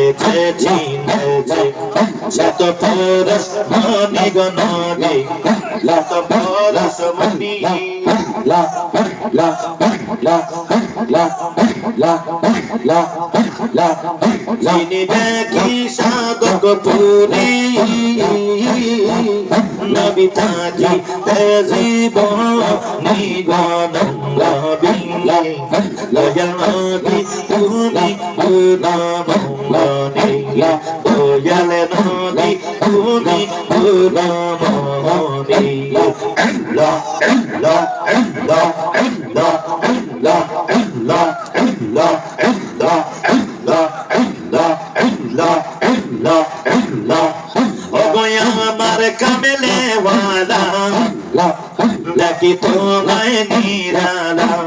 দেখে চিনেছি যত পরস মনি গণনি যত পরস মনি লা লা লা লা লা লা লা যিনি দেখি সাধক পুরী নবী তাজি তেজিব নিগনন্দ বিলে লয়াল নবী তুমি গুণমঙ্গনে দয়াল নবী তুমি গুণমঙ্গনে লা লা লা লা লা লা লা লা লা লা লা লা অগয়া আমার কামেলে দাম নাকি তোমায় নিরালাম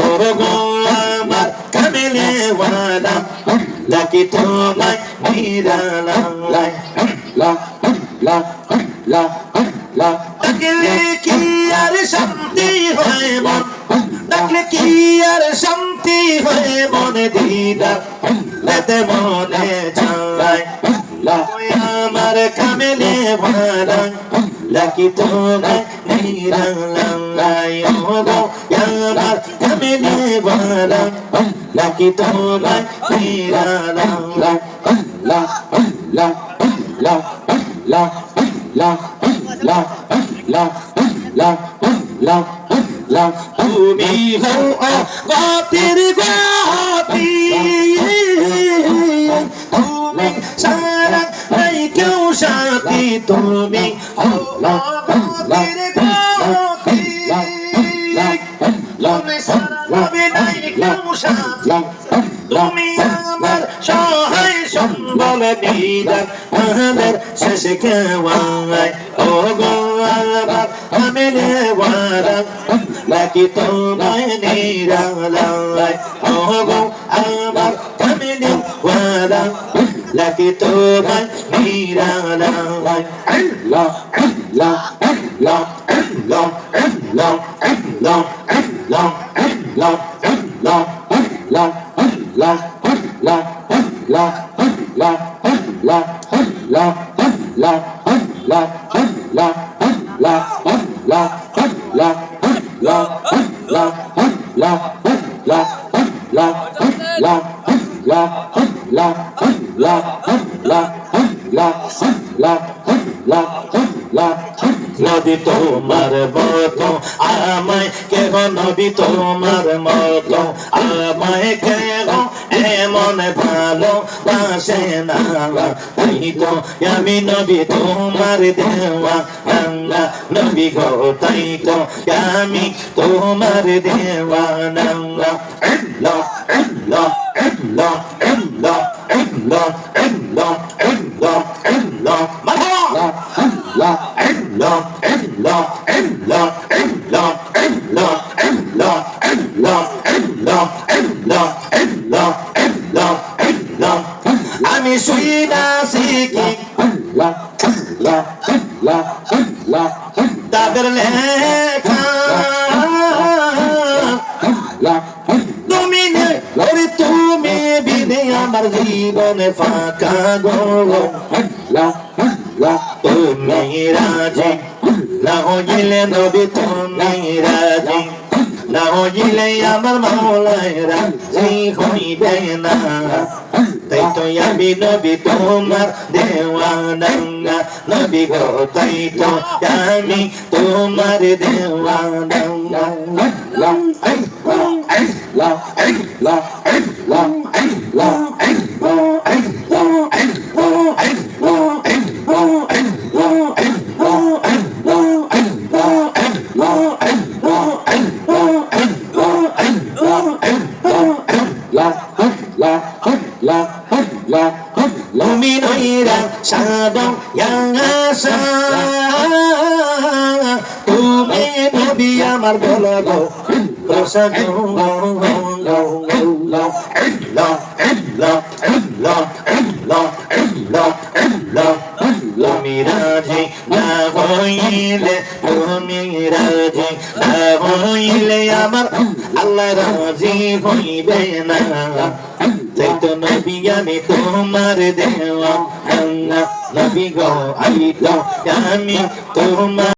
ওর গোলাম কামেলে ওয়ালাম নাকি তোমায় নিরালাম লা লা লা লা ডাকলে কি আর শান্তি হয় মন ডাকলে কি আর শান্তি হয় মনে দিদা রাতে মনে যায় লা আমার কামেলে ভাড়া লাকি তোমায় নিরালাই ও গো আমার কামেলে ভাড়া লাকি তোমায় la la la la la la la la la la তুমি হও গতির গতি। তুমি তুমি তুমি আমার সহায় সম্বল দিদার আমার শেষ কেওয়ায় ও গো আমার আমি নাকি তোমায় ও গো আমার আমি নাকি তোমায় la la la la নবী তোমার মতো আমায় কেহ নবী তোমার মতো আমায় কেহ এমন ভালো বাসে না। তাই তো আমি নবী তোমার দেওয়া আল্লাহ নবী গো তাই তো আমি তোমার দেওয়া আল্লাহ আল্লাহ আল্লাহ আল্লাহ আল্লাহ আল্লাহ আমি শুই না শিখি তাদের লেখা তুমি ওরে তুমি বিনে আমার জীবনে ফাঁকা গো তুমি রাজি না হইলে নবী তুমি রাজি না হইলে আমার মাওলায় রাজি হইবে না তাই তো আমি নবী তোমার দেওয়ানা নবী গো তাই তো আমি তোমার দেওয়ানা la la la la la la luminoira sadam yang asa তুমি নবী আমার বলো গো রসগ মিরাজে না হইলে তুমি রাজে না হইলে আমার আল্লাহ রাজি হইবে না তাই তো নবী আমি তোমার দেওয়া নবী গো আমি তো আমি তোমার